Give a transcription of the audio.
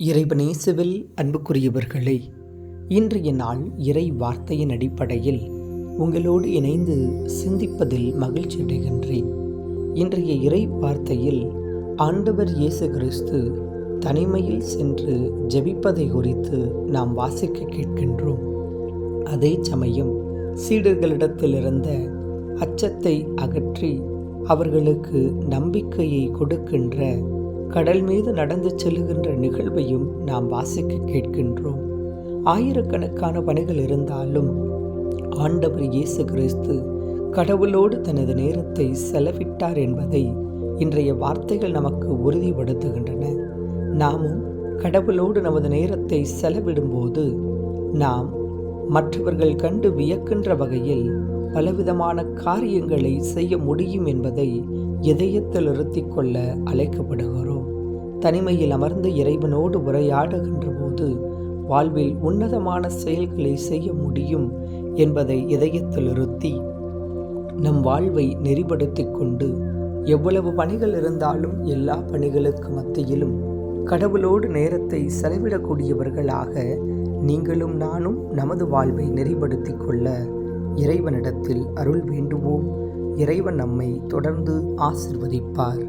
இறைவனேசுவில் அன்புக்குரியவர்களே இன்றைய நாள் இறை வார்த்தையின் அடிப்படையில் உங்களோடு இணைந்து சிந்திப்பதில் மகிழ்ச்சி அடைகின்றேன். இன்றைய இறை வார்த்தையில் ஆண்டவர் இயேசு கிறிஸ்து தனிமையில் சென்று ஜெபிப்பதை குறித்து நாம் வாசிக்க கேட்கின்றோம். அதே சமயம் சீடர்களிடத்தில் இருந்த அச்சத்தை அகற்றி அவர்களுக்கு நம்பிக்கையை கொடுக்கின்ற கடல் மீது நடந்து செல்லுகின்ற நிகழ்வையும் நாம் வாசிக்க கேட்கின்றோம். ஆயிரக்கணக்கான பணிகள் இருந்தாலும் ஆண்டவர் இயேசு கிறிஸ்து கடவுளோடு தனது நேரத்தை செலவிட்டார் என்பதை இன்றைய வார்த்தைகள் நமக்கு உறுதிப்படுத்துகின்றன. நாமும் கடவுளோடு நமது நேரத்தை செலவிடும்போது நாம் மற்றவர்கள் கண்டு வியக்கின்ற வகையில் பலவிதமான காரியங்களை செய்ய முடியும் என்பதை இதயத்தில் இருத்திக் கொள்ள அழைக்கப்படுகிறோம். தனிமையில் அமர்ந்து இறைவனோடு உரையாடுகின்ற போது வாழ்வில் உன்னதமான செயல்களை செய்ய முடியும் என்பதை இதயத்தில் இருத்தி நம் வாழ்வை நெறிப்படுத்தி கொண்டு எவ்வளவு பணிகள் இருந்தாலும் எல்லா பணிகளுக்கு மத்தியிலும் கடவுளோடு நேரத்தை செலவிடக்கூடியவர்களாக நீங்களும் நானும் நமது வாழ்வை நெறிப்படுத்திக் கொள்ள இறைவனிடத்தில் அருள் வேண்டுவோம். இறைவன் நம்மை தொடர்ந்து ஆசிர்வதிப்பார்.